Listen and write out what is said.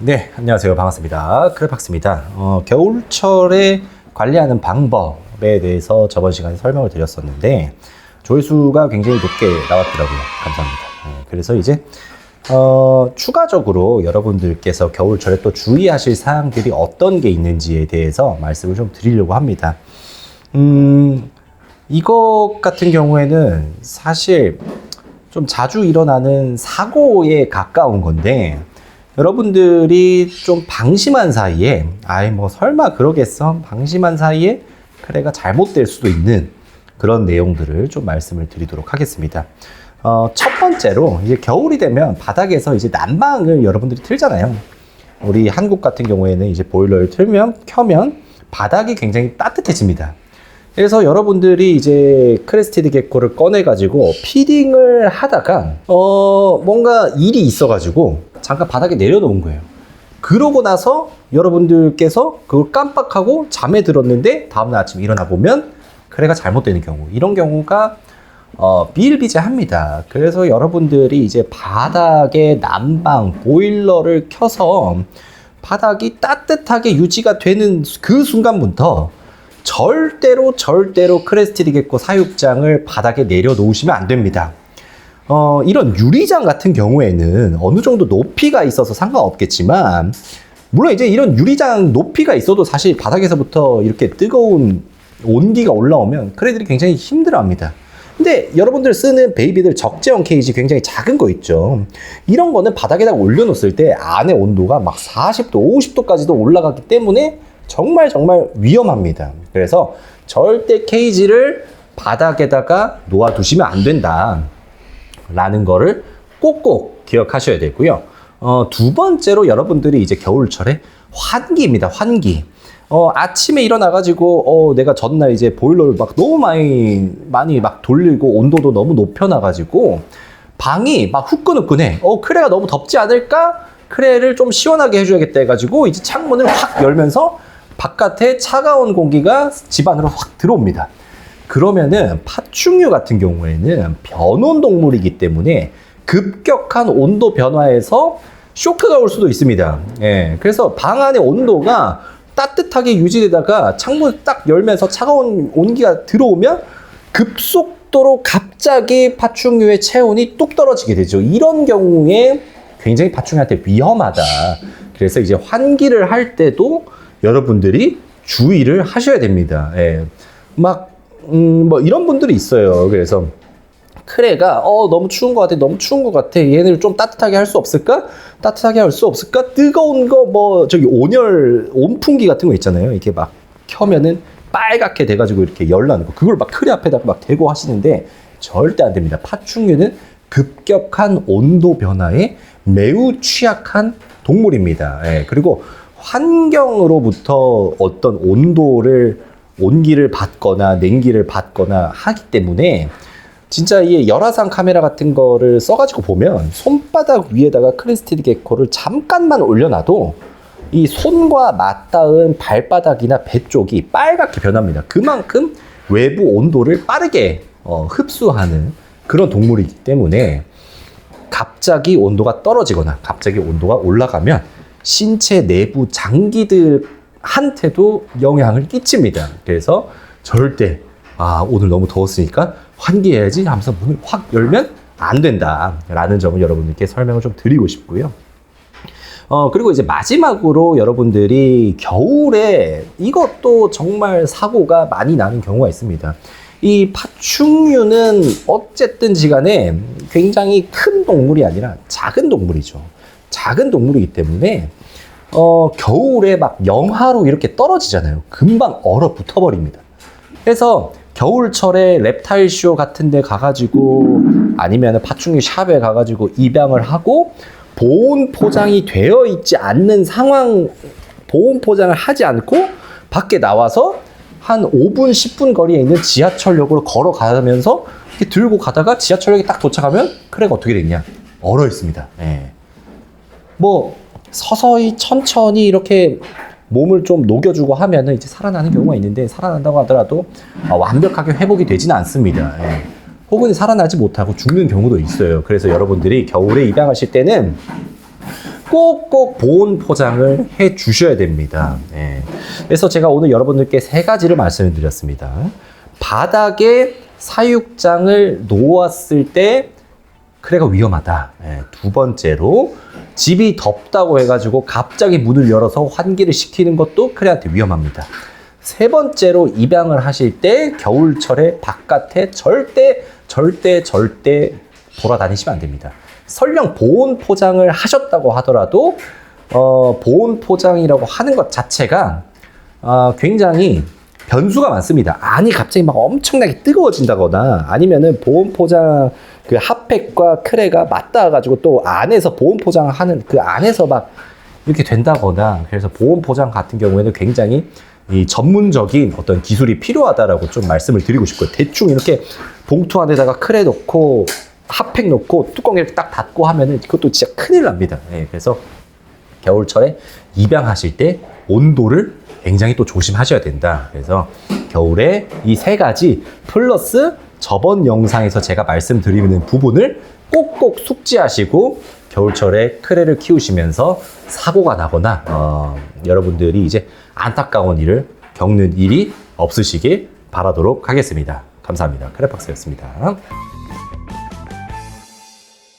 네, 안녕하세요. 반갑습니다. 크레박스입니다. 어, 겨울철에 관리하는 방법에 대해서 저번 시간에 설명을 드렸었는데 조회수가 굉장히 높게 나왔더라고요. 감사합니다. 네, 그래서 이제 어, 추가적으로 여러분들께서 겨울철에 또 주의하실 사항들이 어떤 게 있는지에 대해서 말씀을 좀 드리려고 합니다. 음, 이것 같은 경우에는 사실 좀 자주 일어나는 사고에 가까운 건데 여러분들이 좀 방심한 사이에 아이 뭐 설마 그러겠어 방심한 사이에 크레가 잘못될 수도 있는 그런 내용들을 좀 말씀을 드리도록 하겠습니다. 어, 첫 번째로 이제 겨울이 되면 바닥에서 이제 난방을 여러분들이 틀잖아요. 우리 한국 같은 경우에는 이제 보일러를 틀면 켜면 바닥이 굉장히 따뜻해집니다. 그래서 여러분들이 이제 크레스티드 개코를 꺼내 가지고 피딩을 하다가 어 뭔가 일이 있어 가지고 잠깐 바닥에 내려놓은 거예요. 그러고 나서 여러분들께서 그걸 깜빡하고 잠에 들었는데 다음날 아침 일어나 보면 크레가 잘못되는 경우 이런 경우가 어, 비일비재합니다. 그래서 여러분들이 이제 바닥에 난방 보일러를 켜서 바닥이 따뜻하게 유지가 되는 그 순간부터 절대로 절대로 크레스티드 개코 사육장을 바닥에 내려놓으시면 안 됩니다. 어, 이런 유리장 같은 경우에는 어느 정도 높이가 있어서 상관없겠지만 물론 이제 이런 유리장 높이가 있어도 사실 바닥에서부터 이렇게 뜨거운 온기가 올라오면 크레들이 굉장히 힘들어 합니다. 근데 여러분들 쓰는 베이비들 적재형 케이지 굉장히 작은 거 있죠. 이런 거는 바닥에다가 올려놓았을 때 안에 온도가 막 40도, 50도까지도 올라가기 때문에 정말 정말 위험합니다. 그래서 절대 케이지를 바닥에다가 놓아두시면 안 된다. 라는 거를 꼭꼭 기억하셔야 되고요. 어, 두 번째로 여러분들이 이제 겨울철에 환기입니다. 환기. 어, 아침에 일어나가지고, 어, 내가 전날 이제 보일러를 막 너무 많이, 많이 막 돌리고 온도도 너무 높여놔가지고, 방이 막 후끈후끈해. 어, 크레가 너무 덥지 않을까? 크레를 좀 시원하게 해줘야겠다 해가지고, 이제 창문을 확 열면서 바깥에 차가운 공기가 집 안으로 확 들어옵니다. 그러면은 파충류 같은 경우에는 변온 동물이기 때문에 급격한 온도 변화에서 쇼크가 올 수도 있습니다. 예. 그래서 방 안의 온도가 따뜻하게 유지되다가 창문 딱 열면서 차가운 온기가 들어오면 급속도로 갑자기 파충류의 체온이 뚝 떨어지게 되죠. 이런 경우에 굉장히 파충류한테 위험하다. 그래서 이제 환기를 할 때도 여러분들이 주의를 하셔야 됩니다. 예. 막, 음, 뭐 이런 분들이 있어요. 그래서 크레가 어 너무 추운 것 같아 너무 추운 것 같아. 얘네를 좀 따뜻하게 할 수 없을까? 따뜻하게 할 수 없을까? 뜨거운 거 뭐 저기 온열 온풍기 같은 거 있잖아요. 이렇게 막 켜면은 빨갛게 돼가지고 이렇게 열나는 거. 그걸 막 크레 앞에다가 막 대고 하시는데 절대 안 됩니다. 파충류는 급격한 온도 변화에 매우 취약한 동물입니다. 예, 그리고 환경으로부터 어떤 온도를 온기를 받거나 냉기를 받거나 하기 때문에 진짜 이 열화상 카메라 같은 거를 써가지고 보면 손바닥 위에다가 크리스티드 게코를 잠깐만 올려놔도 이 손과 맞닿은 발바닥이나 배 쪽이 빨갛게 변합니다. 그만큼 외부 온도를 빠르게 어, 흡수하는 그런 동물이기 때문에 갑자기 온도가 떨어지거나 갑자기 온도가 올라가면 신체 내부 장기들 한테도 영향을 끼칩니다. 그래서 절대 아 오늘 너무 더웠으니까 환기해야지 하면서 문을 확 열면 안 된다라는 점을 여러분들께 설명을 좀 드리고 싶고요. 어, 그리고 이제 마지막으로 여러분들이 겨울에 이것도 정말 사고가 많이 나는 경우가 있습니다. 이 파충류는 어쨌든 지간에 굉장히 큰 동물이 아니라 작은 동물이죠. 작은 동물이기 때문에 어, 겨울에 막 영하로 이렇게 떨어지잖아요. 금방 얼어붙어 버립니다. 그래서 겨울철에 reptile 쇼 같은 데 가가지고 아니면 파충류 샵에 가가지고 입양을 하고 보온 포장이 되어 있지 않는 상황 보온 포장을 하지 않고 밖에 나와서 한 5분 10분 거리에 있는 지하철역으로 걸어가면서 이렇게 들고 가다가 지하철역에 딱 도착하면 크레가 어떻게 됐냐 얼어 있습니다. 예. 뭐 서서히 천천히 이렇게 몸을 좀 녹여주고 하면은 이제 살아나는 경우가 있는데 살아난다고 하더라도 아, 완벽하게 회복이 되지는 않습니다. 예. 혹은 살아나지 못하고 죽는 경우도 있어요. 그래서 여러분들이 겨울에 입양하실 때는 꼭꼭 보온 포장을 해 주셔야 됩니다. 예. 그래서 제가 오늘 여러분들께 세 가지를 말씀을 드렸습니다. 바닥에 사육장을 놓았을 때 크레가 위험하다. 예, 두 번째로 집이 덥다고 해가지고 갑자기 문을 열어서 환기를 시키는 것도 크레한테 위험합니다. 세 번째로 입양을 하실 때 겨울철에 바깥에 절대 절대 절대 돌아다니시면 안 됩니다. 설령 보온 포장을 하셨다고 하더라도 어, 보온 포장이라고 하는 것 자체가 어, 굉장히 변수가 많습니다. 안이 갑자기 막 엄청나게 뜨거워진다거나 아니면은 보온 포장 그 핫팩과 크레가 맞닿아가지고 또 안에서 보온 포장하는 그 안에서 막 이렇게 된다거나 그래서 보온 포장 같은 경우에는 굉장히 이 전문적인 어떤 기술이 필요하다라고 좀 말씀을 드리고 싶고요. 대충 이렇게 봉투 안에다가 크레 넣고 핫팩 넣고 뚜껑 이렇게 딱 닫고 하면은 그것도 진짜 큰일 납니다. 예, 그래서 겨울철에 입양하실 때 온도를 굉장히 또 조심하셔야 된다. 그래서 겨울에 이 세 가지 플러스 저번 영상에서 제가 말씀드리는 부분을 꼭꼭 숙지하시고 겨울철에 크레를 키우시면서 사고가 나거나 어, 여러분들이 이제 안타까운 일을 겪는 일이 없으시길 바라도록 하겠습니다. 감사합니다. 크레박스였습니다.